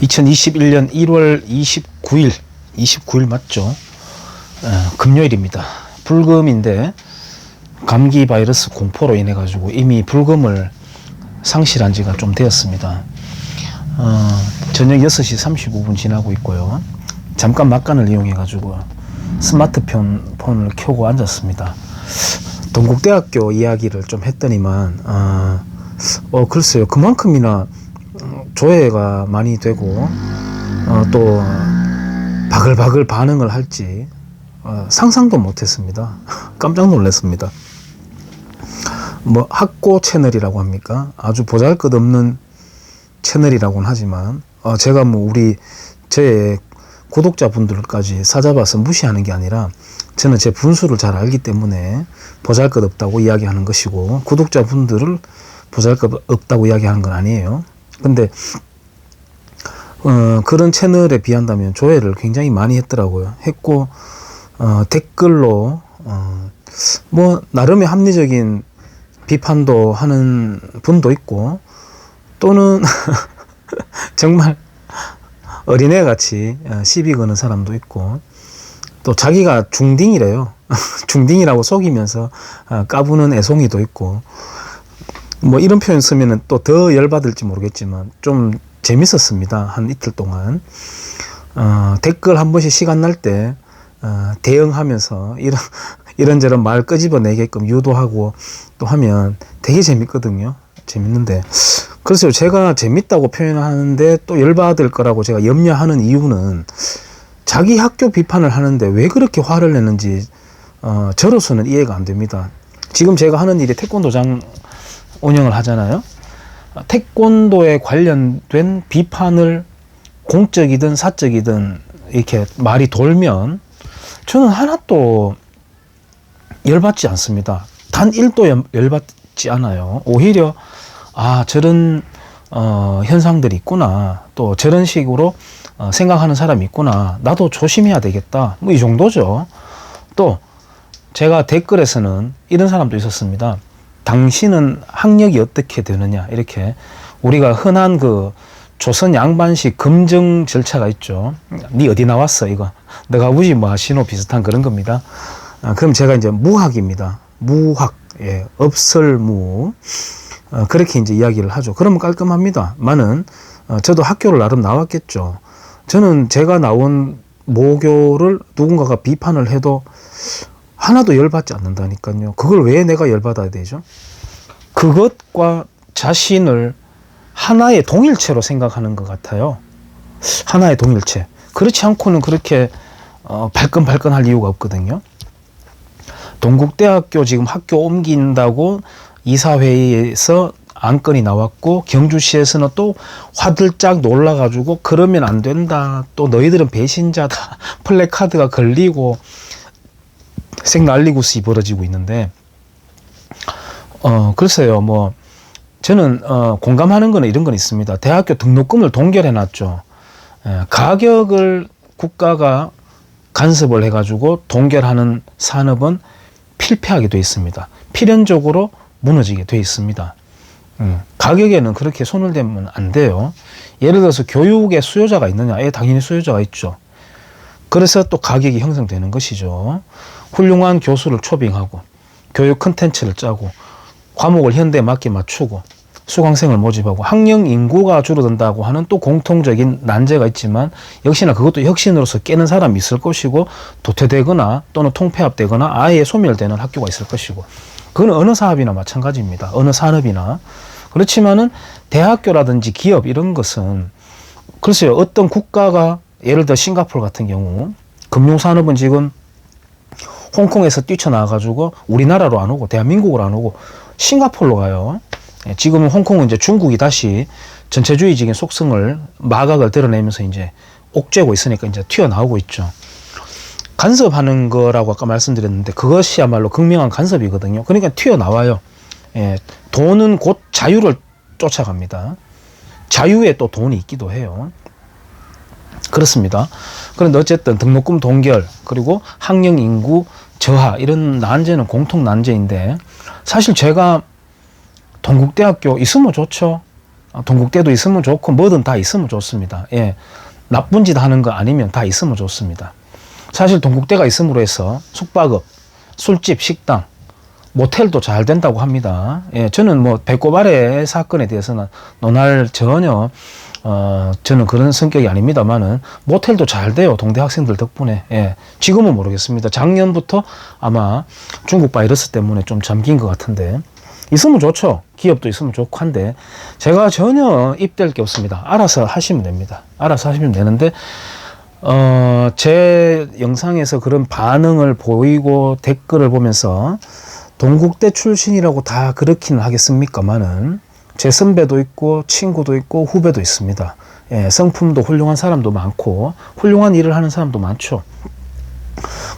2021년 1월 29일, 29일 맞죠? 어, 금요일입니다. 불금인데 감기 바이러스 공포로 인해 가지고 이미 불금을 상실한 지가 좀 되었습니다. 어, 저녁 6시 35분 지나고 있고요. 잠깐 막간을 이용해 가지고 스마트폰 폰을 켜고 앉았습니다. 동국대학교 이야기를 좀 했더니만 어, 어 글쎄요 그만큼이나 어, 조회가 많이 되고 어, 또 바글바글 반응을 할지 어, 상상도 못했습니다. 깜짝 놀랐습니다. 뭐 학고 채널이라고 합니까? 아주 보잘것없는 채널이라고는 하지만 어, 제가 뭐 우리 제 구독자분들까지 사잡아서 무시하는 게 아니라 저는 제 분수를 잘 알기 때문에 보잘것없다고 이야기하는 것이고 구독자분들을 보잘것없다고 이야기하는 건 아니에요. 근데 어, 그런 채널에 비한다면 조회를 굉장히 많이 했더라고요. 했고 어, 댓글로 어, 뭐 나름의 합리적인 비판도 하는 분도 있고 또는 정말 어린애 같이 어, 시비 거는 사람도 있고 또 자기가 중딩이래요. 중딩이라고 속이면서 어, 까부는 애송이도 있고 뭐 이런 표현 쓰면은 또 더 열받을지 모르겠지만 좀 재밌었습니다. 한 이틀 동안. 어, 댓글 한 번씩 시간 날때 어, 대응하면서 이런 이런저런 말 끄집어내게끔 유도하고 또 하면 되게 재밌거든요. 재밌는데 그래서 제가 재밌다고 표현하는데 또 열받을 거라고 제가 염려하는 이유는 자기 학교 비판을 하는데 왜 그렇게 화를 내는지 어, 저로서는 이해가 안 됩니다. 지금 제가 하는 일이 태권도장 운영을 하잖아요. 태권도에 관련된 비판을 공적이든 사적이든 이렇게 말이 돌면 저는 하나도 열받지 않습니다. 단 1도 열받지 않아요. 오히려 아 저런 어, 현상들이 있구나. 또 저런 식으로 어, 생각하는 사람이 있구나. 나도 조심해야 되겠다. 뭐 이 정도죠. 또 제가 댓글에서는 이런 사람도 있었습니다. 당신은 학력이 어떻게 되느냐 이렇게 우리가 흔한 그 조선 양반식 검증 절차가 있죠. 네 어디 나왔어 이거 내가 우지 뭐 신호 비슷한 그런 겁니다. 아, 그럼 제가 이제 무학입니다. 무학 예, 업설무 어, 그렇게 이제 이야기를 하죠. 그러면 깔끔합니다. 많은 어, 저도 학교를 나름 나왔겠죠. 저는 제가 나온 모교를 누군가가 비판을 해도 하나도 열받지 않는다니까요. 그걸 왜 내가 열받아야 되죠? 그것과 자신을 하나의 동일체로 생각하는 것 같아요. 하나의 동일체. 그렇지 않고는 그렇게 어, 발끈발끈 할 이유가 없거든요. 동국대학교 지금 학교 옮긴다고 이사회에서 안건이 나왔고 경주시에서는 또 화들짝 놀라가지고 그러면 안 된다. 또 너희들은 배신자다. 플래카드가 걸리고 생날리구스이 벌어지고 있는데 어 글쎄요 뭐 저는 어 공감하는 거는 이런 건 있습니다. 대학교 등록금을 동결해 놨죠. 예, 가격을 국가가 간섭을 해가지고 동결하는 산업은 필패하게 돼 있습니다. 필연적으로 무너지게 돼 있습니다. 음, 가격에는 그렇게 손을 대면 안 돼요. 예를 들어서 교육에 수요자가 있느냐? 예, 당연히 수요자가 있죠. 그래서 또 가격이 형성되는 것이죠. 훌륭한 교수를 초빙하고 교육 컨텐츠를 짜고 과목을 현대에 맞게 맞추고 수강생을 모집하고 학령 인구가 줄어든다고 하는 또 공통적인 난제가 있지만 역시나 그것도 혁신으로서 깨는 사람이 있을 것이고 도태되거나 또는 통폐합되거나 아예 소멸되는 학교가 있을 것이고 그건 어느 사업이나 마찬가지입니다. 어느 산업이나 그렇지만은 대학교라든지 기업 이런 것은 글쎄요 어떤 국가가 예를 들어 싱가포르 같은 경우 금융산업은 지금 홍콩에서 뛰쳐나와가지고 우리나라로 안 오고 대한민국으로 안 오고 싱가포르로 가요. 예, 지금은 홍콩은 이제 중국이 다시 전체주의적인 속성을 마각을 드러내면서 이제 옥죄고 있으니까 이제 튀어나오고 있죠. 간섭하는 거라고 아까 말씀드렸는데 그것이야말로 극명한 간섭이거든요. 그러니까 튀어나와요. 예, 돈은 곧 자유를 쫓아갑니다. 자유에 또 돈이 있기도 해요. 그렇습니다. 그런데 어쨌든 등록금 동결 그리고 학령 인구 저하 이런 난제는 공통 난제인데 사실 제가 동국대학교 있으면 좋죠. 어, 동국대도 있으면 좋고 뭐든 다 있으면 좋습니다. 예. 나쁜 짓 하는 거 아니면 다 있으면 좋습니다. 사실 동국대가 있음으로 해서 숙박업, 술집, 식당, 모텔도 잘 된다고 합니다. 예, 저는 뭐 배꼽 아래 사건에 대해서는 논할 전혀 어 저는 그런 성격이 아닙니다만은 모텔도 잘 돼요 동대 학생들 덕분에. 예 지금은 모르겠습니다. 작년부터 아마 중국 바이러스 때문에 좀 잠긴 것 같은데 있으면 좋죠. 기업도 있으면 좋고 한데 제가 전혀 입될 게 없습니다. 알아서 하시면 됩니다. 알아서 하시면 되는데 어, 제 영상에서 그런 반응을 보이고 댓글을 보면서 동국대 출신이라고 다 그렇기는 하겠습니까만은 제 선배도 있고 친구도 있고 후배도 있습니다. 예, 성품도 훌륭한 사람도 많고 훌륭한 일을 하는 사람도 많죠.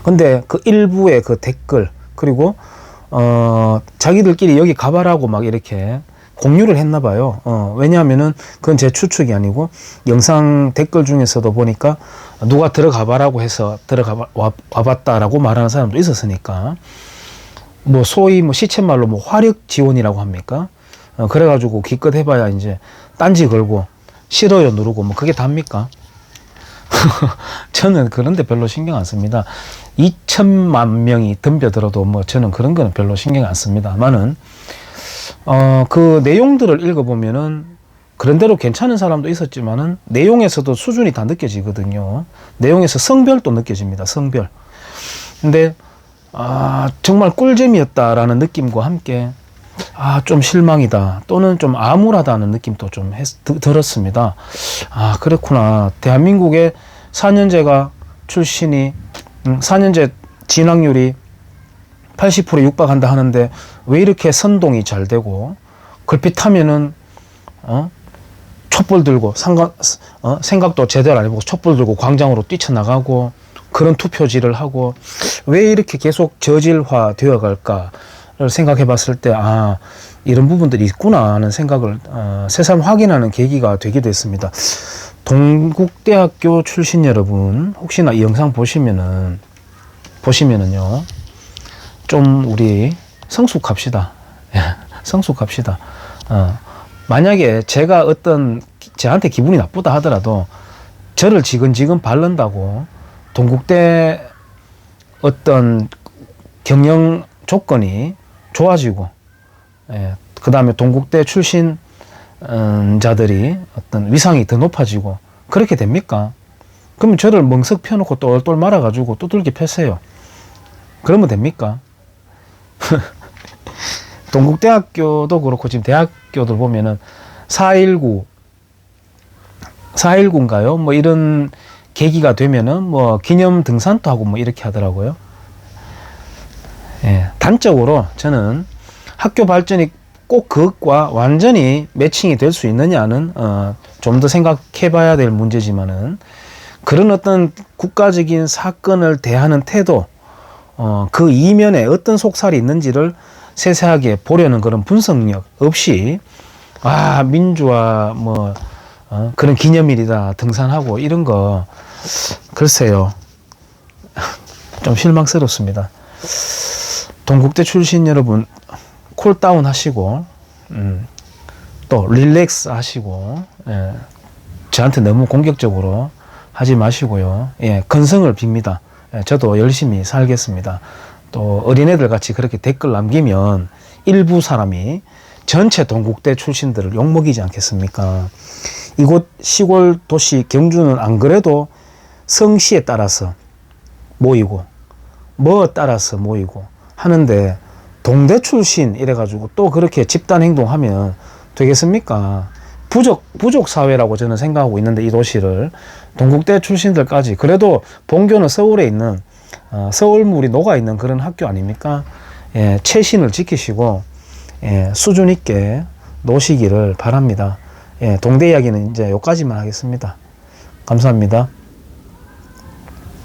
근데 그 일부의 그 댓글 그리고 어 자기들끼리 여기 가봐라고 막 이렇게 공유를 했나 봐요. 어, 왜냐하면은 그건 제 추측이 아니고 영상 댓글 중에서도 보니까 누가 들어가봐라고 해서 들어가 와, 와봤다라고 말하는 사람도 있었으니까 뭐 소위 뭐 시쳇말로 뭐 화력 지원이라고 합니까? 어, 그래가지고 기껏 해봐야 이제 딴지 걸고 싫어요 누르고 뭐 그게 답니까? 저는 그런데 별로 신경 안 씁니다. 2천만 명이 덤벼들어도 뭐 저는 그런 거는 별로 신경 안 씁니다만은 어, 그 내용들을 읽어보면은 그런대로 괜찮은 사람도 있었지만은 내용에서도 수준이 다 느껴지거든요. 내용에서 성별도 느껴집니다. 성별. 근데 아, 정말 꿀잼이었다라는 느낌과 함께 아, 좀 실망이다. 또는 좀 암울하다는 느낌도 좀 했, 드, 들었습니다. 아, 그렇구나. 대한민국의 4년제가 출신이, 음, 4년제 진학률이 80% 육박한다 하는데 왜 이렇게 선동이 잘 되고 걸핏 하면은 어? 촛불 들고 상각, 어? 생각도 제대로 안 해보고 촛불 들고 광장으로 뛰쳐나가고 그런 투표지를 하고 왜 이렇게 계속 저질화 되어 갈까를 생각해 봤을 때 아, 이런 부분들이 있구나 하는 생각을 어, 새삼 확인하는 계기가 되기도 했습니다. 동국대학교 출신 여러분 혹시나 이 영상 보시면은 보시면은요 좀 우리 성숙합시다. 예, 성숙합시다. 어, 만약에 제가 어떤 저한테 기분이 나쁘다 하더라도 저를 지근지근 바른다고 동국대 어떤 경영 조건이 좋아지고, 예, 그 다음에 동국대 출신 음, 자들이 어떤 위상이 더 높아지고 그렇게 됩니까? 그러면 저를 멍석 펴놓고 똘똘 말아가지고 두들겨 패세요. 그러면 됩니까? 동국대학교도 그렇고 지금 대학교들 보면은 419, 419인가요? 뭐 이런 계기가 되면은 뭐 기념 등산도 하고 뭐 이렇게 하더라고요. 예, 단적으로 저는 학교 발전이 꼭 그것과 완전히 매칭이 될 수 있느냐는 어, 좀 더 생각해 봐야 될 문제지만은 그런 어떤 국가적인 사건을 대하는 태도, 어, 그 이면에 어떤 속살이 있는지를 세세하게 보려는 그런 분석력 없이 아 민주화 뭐 어, 그런 기념일이다 등산하고 이런 거 글쎄요 좀 실망스럽습니다. 동국대 출신 여러분 콜다운 하시고 음, 또 릴렉스 하시고 예, 저한테 너무 공격적으로 하지 마시고요. 예, 건성을 빕니다. 예, 저도 열심히 살겠습니다. 또 어린애들 같이 그렇게 댓글 남기면 일부 사람이 전체 동국대 출신들을 욕먹이지 않겠습니까? 이곳 시골 도시 경주는 안 그래도 성씨에 따라서 모이고 뭐 따라서 모이고 하는데 동대 출신 이래가지고 또 그렇게 집단 행동하면 되겠습니까? 부족 부족 사회라고 저는 생각하고 있는데 이 도시를 동국대 출신들까지 그래도 본교는 서울에 있는 어, 서울물이 녹아 있는 그런 학교 아닙니까? 예, 최신을 지키시고 예, 수준 있게 노시기를 바랍니다. 예, 동대 이야기는 이제 여기까지만 하겠습니다. 감사합니다.